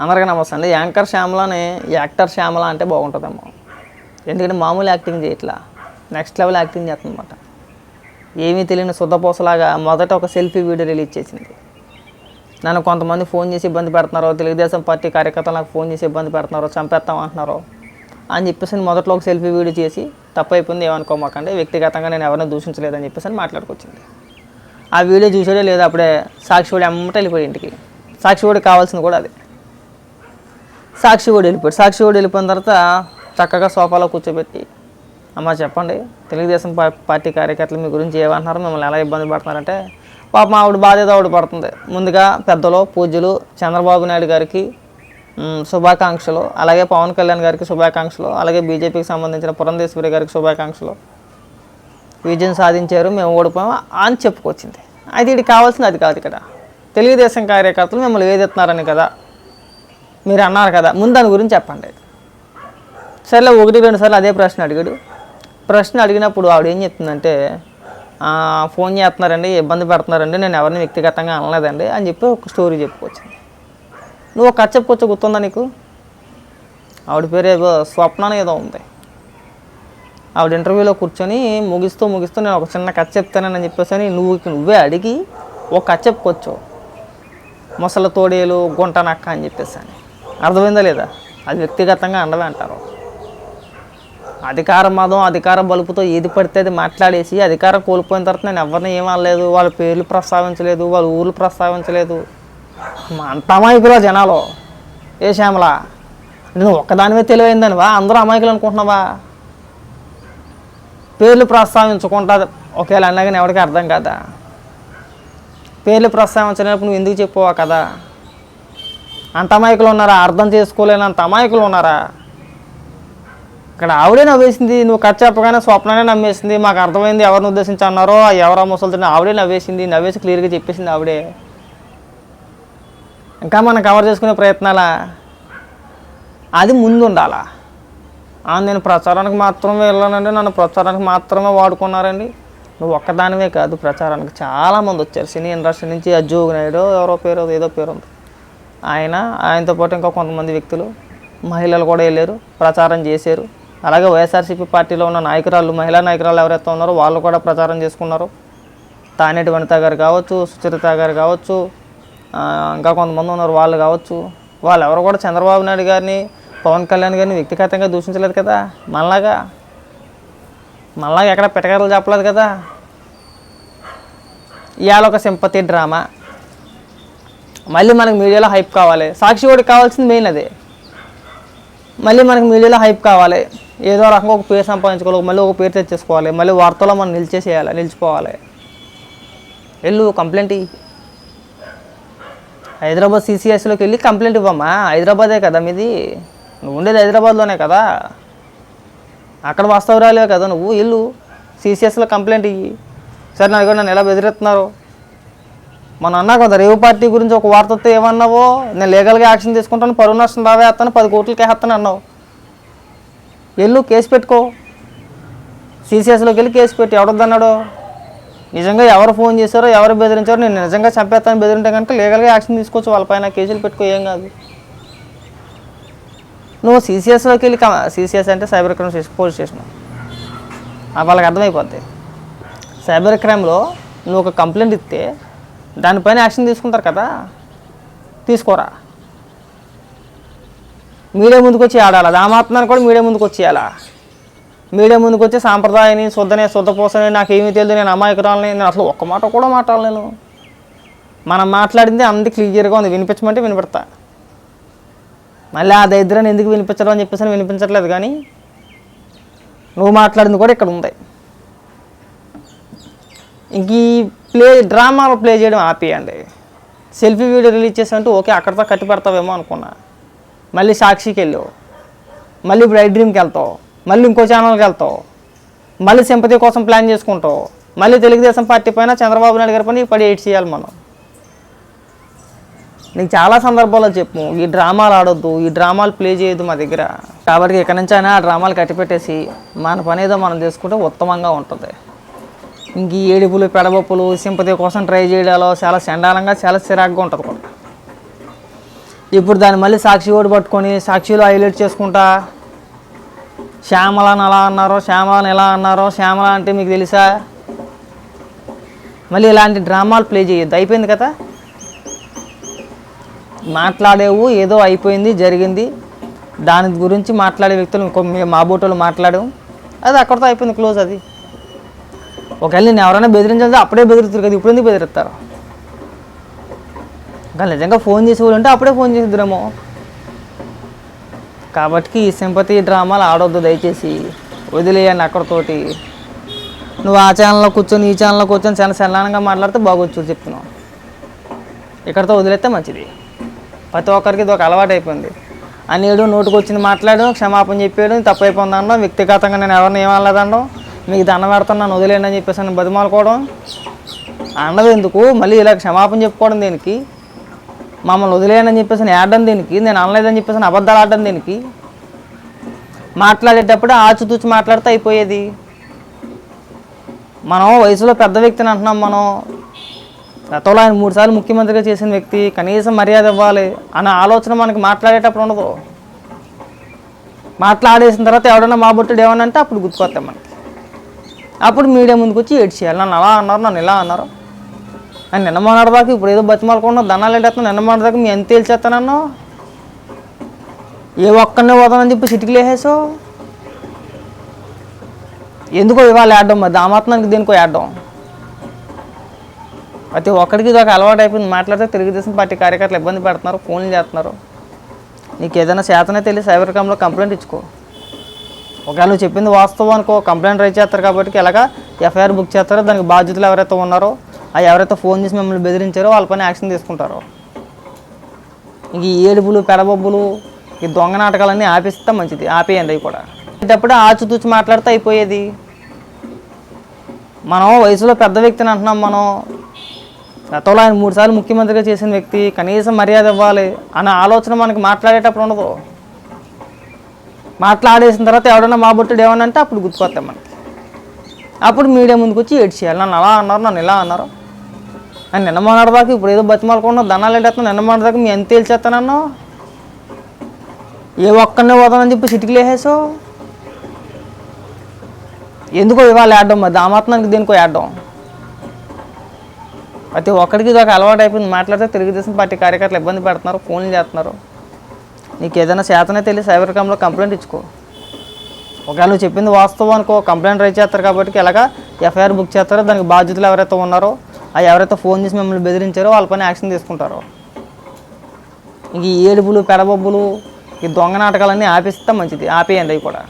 అందరికీ నమస్తే అండి. యాంకర్ శ్యామలని యాక్టర్ శ్యామల అంటే బాగుంటుందేమో ఎందుకంటే మామూలు యాక్టింగ్ చేయట్లా. నెక్స్ట్ లెవెల్ యాక్టింగ్ చేస్తుందన్నమాట. ఏమీ తెలియని సుద్దపోసలాగా మొదట ఒక సెల్ఫీ వీడియో రిలీజ్ చేసింది. నన్ను కొంతమంది ఫోన్ చేసి ఇబ్బంది పెడుతున్నారో తెలుగుదేశం పార్టీ కార్యకర్తలు నాకు ఫోన్ చేసి ఇబ్బంది పెడుతున్నారో చంపేస్తాం అంటున్నారో అని చెప్పేసి మొదట్లో ఒక సెల్ఫీ వీడియో చేసి తప్పు అయిపోయింది ఏమనుకోమాకండి. వ్యక్తిగతంగా నేను ఎవరిని దూషించలేదని చెప్పేసి అని మాట్లాడుకొచ్చింది. ఆ వీడియో చూసాడే లేదా అప్పుడే సాక్షివాడి అమ్మట వెళ్ళిపోయి ఇంటికి. సాక్షివాడికి కావాల్సింది కూడా అదే. సాక్షివాడు వెళ్ళిపోయాడు. సాక్షివాడు వెళ్ళిపోయిన తర్వాత చక్కగా సోఫాలో కూర్చోబెట్టి అమ్మ చెప్పండి తెలుగుదేశం పార్టీ కార్యకర్తలు మీ గురించి ఏమంటున్నారు? మిమ్మల్ని ఎలా ఇబ్బంది పడుతున్నారంటే పాపం ఆవిడ బాధ్యత ఆవిడ పడుతుంది. ముందుగా పెద్దలు పూజ్యులు చంద్రబాబు నాయుడు గారికి శుభాకాంక్షలు. అలాగే పవన్ కళ్యాణ్ గారికి శుభాకాంక్షలు. అలాగే బీజేపీకి సంబంధించిన పురంధేశ్వరి గారికి శుభాకాంక్షలు. విజయం సాధించారు మేము ఓడిపోయాము అని చెప్పుకొచ్చింది. అయితే ఇది కావాల్సింది అది కాదు ఇక్కడ. తెలుగుదేశం కార్యకర్తలు మిమ్మల్ని వేదెత్తున్నారని కదా. మీరు అన్నారు కదా ముందు దాని గురించి చెప్పండి. సర్లే ఒకటి రెండు సార్లు అదే ప్రశ్న అడిగాడు. ప్రశ్న అడిగినప్పుడు ఆవిడ ఏం చెప్తుందంటే ఫోన్ చేస్తున్నారండి ఇబ్బంది పెడుతున్నారండి నేను ఎవరిని వ్యక్తిగతంగా అనలేదండి అని చెప్పి ఒక స్టోరీ చెప్పుకొచ్చింది. నువ్వు ఒక కథ చెప్పుకోవచ్చు గుర్తుందా నీకు? ఆవిడ పేరు ఏదో స్వప్న ఏదో ఉంది. ఆవిడ ఇంటర్వ్యూలో కూర్చొని ముగిస్తూ ముగిస్తూ నేను ఒక చిన్న కథ చెప్తానని చెప్పేసి అని నువ్వు నువ్వే అడిగి ఒక కథ చెప్పుకోవచ్చు మొసల తోడేలు గుంట నక్క అని చెప్పేసి అని. అర్థమైందా లేదా? అది వ్యక్తిగతంగా అండవే అంటారు. అధికార మదం అధికార బలుపుతో ఏది పడితే అది మాట్లాడేసి అధికారం కోల్పోయిన తర్వాత నేను ఎవరిని ఏం అనలేదు వాళ్ళ పేర్లు ప్రస్తావించలేదు వాళ్ళ ఊర్లు ప్రస్తావించలేదు. అంత అమాయకురా జనాలు? ఏ శ్యామల? నేను ఒక్కదానివే తెలివైందనివా అందరూ అమాయకులు అనుకుంటున్నావా? పేర్లు ప్రస్తావించకుండా ఒకవేళ అన్నా కానీ ఎవరికి అర్థం కదా? పేర్లు ప్రస్తావించలేనప్పుడు నువ్వు ఎందుకు చెప్పవా కదా అంత అమాయకులు ఉన్నారా? అర్థం చేసుకోలేనంత అమాయకులు ఉన్నారా? ఇక్కడ ఆవిడే నవ్వేసింది నువ్వు కట్ చెప్పగానే స్వప్ననే నమ్మేసింది మాకు అర్థమైంది ఎవరిని ఉద్దేశించి అన్నారో ఎవరో ముసలితో ఆవిడే నవ్వేసింది నవ్వేసి క్లియర్గా చెప్పేసింది ఆవిడే. ఇంకా మనం కవర్ చేసుకునే ప్రయత్నాలా? అది ముందు ఉండాలా నేను ప్రచారానికి మాత్రమే వెళ్ళానండి నన్ను ప్రచారానికి మాత్రమే వాడుకున్నారండి. నువ్వు ఒక్కదానివే కాదు ప్రచారానికి చాలామంది వచ్చారు. సినీ ఇండస్ట్రీ నుంచి అజ్జోగ్ నాయుడు ఎవరో పేరు ఏదో పేరు ఉంది. ఆయన ఆయనతో పాటు ఇంకా కొంతమంది వ్యక్తులు మహిళలు కూడా వెళ్ళారు ప్రచారం చేశారు. అలాగే వైఎస్ఆర్సీపీ పార్టీలో ఉన్న నాయకురాలు మహిళా నాయకురాలు ఎవరైతే ఉన్నారో వాళ్ళు కూడా ప్రచారం చేసుకున్నారు. తానేటి వనిత గారు కావచ్చు సుచరిత గారు కావచ్చు ఇంకా కొంతమంది ఉన్నారు వాళ్ళు కావచ్చు. వాళ్ళు ఎవరు కూడా చంద్రబాబు నాయుడు గారిని పవన్ కళ్యాణ్ గారిని వ్యక్తిగతంగా దూషించలేదు కదా. మనలాగా మనలాగా ఎక్కడ పెట్టగలలు చెప్పలేదు కదా. ఇవాళ ఒక సింపతి డ్రామా. మళ్ళీ మనకు మీడియాలో హైప్ కావాలి. సాక్షి ఒకటి కావాల్సింది మెయిన్ అదే. మళ్ళీ మనకు మీడియాలో హైప్ కావాలి. ఏదో రకంగా ఒక పేరు సంపాదించుకోవాలి మళ్ళీ ఒక పేరు తెచ్చేసుకోవాలి మళ్ళీ వార్తలో మనం నిలిచేసేయాలి నిలిచిపోవాలి. వెళ్ళు కంప్లైంట్ ఇయ్యి. హైదరాబాద్ సిసిఎస్లోకి వెళ్ళి కంప్లైంట్ ఇవ్వమ్మా. హైదరాబాదే కదా మీది. నువ్వు ఉండేది హైదరాబాద్లోనే కదా. అక్కడ వాస్తవరాలే కదా నువ్వు. ఇల్లు సిసిఎస్లో కంప్లైంట్ ఇవ్వి సరే నాకు నన్ను ఎలా బెదిరిస్తున్నారు. మన అన్నా కదా రేవు పార్టీ గురించి ఒక వార్త వస్తే ఏమన్నావో? నేను లీగల్గా యాక్షన్ తీసుకుంటాను పరువు నష్టం రావేస్తాను పది కోట్లకే వేస్తాను అన్నావు. వెళ్ళు కేసు పెట్టుకో. సీసీఎస్లోకి వెళ్ళి కేసు పెట్టి ఎవడొద్దన్నాడు? నిజంగా ఎవరు ఫోన్ చేశారో ఎవరు బెదిరించారో నేను నిజంగా చంపేస్తాను బెదిరింటే కనుక లీగల్గా యాక్షన్ తీసుకోవచ్చు వాళ్ళపైన కేసులు పెట్టుకో ఏం కాదు. నువ్వు సీసీఎస్లోకి వెళ్ళి సీసీఎస్ అంటే cyber crime station police station. వాళ్ళకి అర్థమైపోద్ది. సైబర్ క్రైమ్లో నువ్వు ఒక కంప్లైంట్ ఇస్తే దానిపైన యాక్షన్ తీసుకుంటారు కదా? తీసుకోరా? మీడియా ముందుకు వచ్చి ఆడాలా? అది కూడా మీడియా ముందుకు వచ్చేయాలా? మీడియా ముందుకు వచ్చి సాంప్రదాయాన్ని శుద్ధనే శుద్ధపోసని నాకేమీ తెలియదు నేను అమాయకురాలని నేను అసలు ఒక్క మాట కూడా మాట్లాడలేను మనం మాట్లాడింది అంది క్లియర్గా ఉంది వినిపించమంటే వినిపెడతా. మళ్ళీ ఆ దరిద్రాన్ని ఎందుకు వినిపించడం అని చెప్పేసి వినిపించట్లేదు కానీ నువ్వు మాట్లాడింది కూడా ఇక్కడ ఉంది. ఇంక ప్లే డ్రామాలు ప్లే చేయడం ఆపేయండి. సెల్ఫీ వీడియో రిలీజ్ చేసామంటే ఓకే అక్కడితో కట్టి పెడతావేమో అనుకున్నా. మళ్ళీ సాక్షికి వెళ్ళావు. మళ్ళీ ఇప్పుడు ఐ డ్రీమ్కి వెళ్తావు. మళ్ళీ ఇంకో ఛానల్కి వెళ్తావు. మళ్ళీ సింపతి కోసం ప్లాన్ చేసుకుంటావు. మళ్ళీ తెలుగుదేశం పార్టీ పైన చంద్రబాబు నాయుడు గారి పైన పడి ఎయిట్ చేయాలి మనం. నీకు చాలా సందర్భాల్లో చెప్పు ఈ డ్రామాలు ఆడొద్దు ఈ డ్రామాలు ప్లే చేయొద్దు మా దగ్గర. కాబట్టి ఇక్కడి నుంచి అయినా ఆ డ్రామాలు కట్టిపెట్టేసి మన పని ఏదో మనం చేసుకుంటే ఉత్తమంగా ఉంటుంది. ఇంక ఈ ఏడుపులు పెడబొప్పులు సింపతి కోసం ట్రై చేయడాలో చాలా చండాలంగా చాలా చిరాగ్గా ఉంటుంది కూడా. ఇప్పుడు దాన్ని మళ్ళీ సాక్షి ఓడి పట్టుకొని సాక్షిలో హైలైట్ చేసుకుంటా శ్యామలని అలా అన్నారో శ్యామలని ఎలా అన్నారో శ్యామల అంటే మీకు తెలుసా? మళ్ళీ ఇలాంటి డ్రామాలు ప్లే చేయొద్దు. అయిపోయింది కదా? మాట్లాడేవు ఏదో అయిపోయింది జరిగింది. దాని గురించి మాట్లాడే వ్యక్తులు ఇంకో మా బోటోలు మాట్లాడాము అది అక్కడితో అయిపోయింది క్లోజ్ అది. ఒకవేళ నేను ఎవరైనా బెదిరించాలి అప్పుడే బెదిరుతారు కదా ఇప్పుడు ఎందుకు బెదిరిస్తారు? ఇంకా నిజంగా ఫోన్ చేసేవాళ్ళు అప్పుడే ఫోన్ చేసిద్దురేమో. కాబట్టి ఈ సింపతి డ్రామాలు ఆడొద్దు దయచేసి వదిలేయండి అక్కడతోటి. నువ్వు ఆ ఛానల్లో కూర్చొని ఈ ఛానల్లో కూర్చొని చాలా సన్నానంగా మాట్లాడితే బాగొచ్చు చెప్తున్నావు ఇక్కడితో వదిలేస్తే మంచిది. ప్రతి ఒక్కరికి ఇది ఒక అలవాటు అయిపోయింది. అనేడు నోటుకు వచ్చింది మాట్లాడడం క్షమాపణ చెప్పేయడం తప్పు అయిపోయింది వ్యక్తిగతంగా నేను ఎవరిని ఏమనలేదండం మీకు దండం పెడుతున్నాను వదిలేండి అని చెప్పేసి అని బతిమాలుకోవడం. అండదు ఎందుకు? మళ్ళీ ఇలా క్షమాపణ చెప్పుకోవడం దేనికి? మమ్మల్ని వదిలేయండి అని చెప్పేసి నేను ఆడడం దీనికి? నేను అనలేదని చెప్పేసి అబద్ధాలు ఆడడం దీనికి? మాట్లాడేటప్పుడు ఆచితూచి మాట్లాడితే అయిపోయేది. మనం వయసులో పెద్ద వ్యక్తిని అంటున్నాం మనం. గతంలో ఆయన మూడు సార్లు ముఖ్యమంత్రిగా చేసిన వ్యక్తి కనీసం మర్యాద ఇవ్వాలి అనే ఆలోచన మనకి మాట్లాడేటప్పుడు ఉండదు. మాట్లాడేసిన తర్వాత ఎవడన్నా మా బొట్టుడు ఏమన్నా అంటే అప్పుడు గుర్తుకొస్తాం మనకి. అప్పుడు మీడియా ముందుకు వచ్చి ఏడ్చేయాలి నన్ను అలా అన్నారు నన్ను ఇలా అన్నారు. అని నిన్న మాట్లాడదాకా ఇప్పుడు ఏదో బతిమాలకుండా దనాలు ఏంటేస్తున్నా నిన్న మాట్లాడదాకా మీ ఎంత తేల్చేస్తానన్నా ఏ ఒక్కనే పోతానని చెప్పి సిటికి లేసేసావు ఎందుకో ఇవాళ ఆడడం మరి? దామాత్మానికి దేనికో ఆడడం ప్రతి ఒక్కడికి ఇది ఒక అలవాటు అయిపోయింది. మాట్లాడితే తెలుగుదేశం పార్టీ కార్యకర్తలు ఇబ్బంది పెడుతున్నారు ఫోన్లు చేస్తున్నారు. నీకు ఏదైనా శాతనే తెలిసి సైబర్ క్రైమ్లో కంప్లైంట్ ఇచ్చుకో. ఒకవేళ నువ్వు చెప్పింది వాస్తవం అనుకో కంప్లైంట్ రైజ్ చేస్తారు కాబట్టి ఎలాగా ఎఫ్ఐఆర్ బుక్ చేస్తారో దానికి బాధ్యతలు ఎవరైతే ఉన్నారో ఆ ఎవరైతే ఫోన్ చేసి మిమ్మల్ని బెదిరించారో వాళ్ళ పని యాక్షన్ తీసుకుంటారు. ఇంక ఈ ఏడుపులు పెడబొబ్బులు ఈ దొంగ నాటకాలన్నీ ఆపేస్తే మంచిది ఆపేయండి అవి కూడా. అప్పుడు ఆచితూచి మాట్లాడితే అయిపోయేది. మనం వయసులో పెద్ద వ్యక్తిని అంటున్నాం మనం. గతంలో ఆయన మూడుసార్లు ముఖ్యమంత్రిగా చేసిన వ్యక్తి కనీసం మర్యాద ఇవ్వాలి అనే ఆలోచన మనకి మాట్లాడేటప్పుడు ఉండదు. మాట్లాడేసిన తర్వాత ఎవడన్నా మా బొట్టుడు ఏమన్నా అంటే అప్పుడు గుర్తుకొస్తాం మనకి అప్పుడు మీడియా ముందుకు వచ్చి ఏడ్చేయాలి నన్ను అలా అన్నారు నన్ను ఇలా అన్నారు. అని నిన్న మొన్నటిదాకా ఇప్పుడు ఏదో బతిమాలకుండా దనాలు ఏంటేస్తున్నా నిన్న మొన్నటిదాకా మీ ఎంత తేల్చేస్తానన్నా ఏ ఒక్కనే పోతానని చెప్పి సిటికి లేసేసావు ఎందుకో ఇవాళ ఆడడం మరి దామాత్మానికి దేనికో ఆడడం. ప్రతి ఒక్కడికి ఇదొక అలవాటు అయిపోయింది మాట్లాడితే తెలుగుదేశం పార్టీ కార్యకర్తలు ఇబ్బంది పెడుతున్నారు ఫోన్లు చేస్తున్నారు. నీకు ఏదైనా శాతనే తెలిసి సైబర్ క్రైమ్లో కంప్లైంట్ ఇచ్చుకో. ఒకవేళ నువ్వు చెప్పింది వాస్తవం అనుకో కంప్లైంట్ రైజ్ చేస్తారు కాబట్టి ఎలాగా ఎఫ్ఐఆర్ బుక్ చేస్తారో దానికి బాధ్యతలు ఎవరైతే ఉన్నారో ఆ ఎవరైతే ఫోన్ చేసి మిమ్మల్ని బెదిరించారో వాళ్ళ పని యాక్షన్ తీసుకుంటారో. ఇంక ఈ ఏడుపులు పెడబొబ్బులు ఈ దొంగ నాటకాలన్నీ ఆపేస్తే మంచిది. ఆపేయండి అవి కూడా.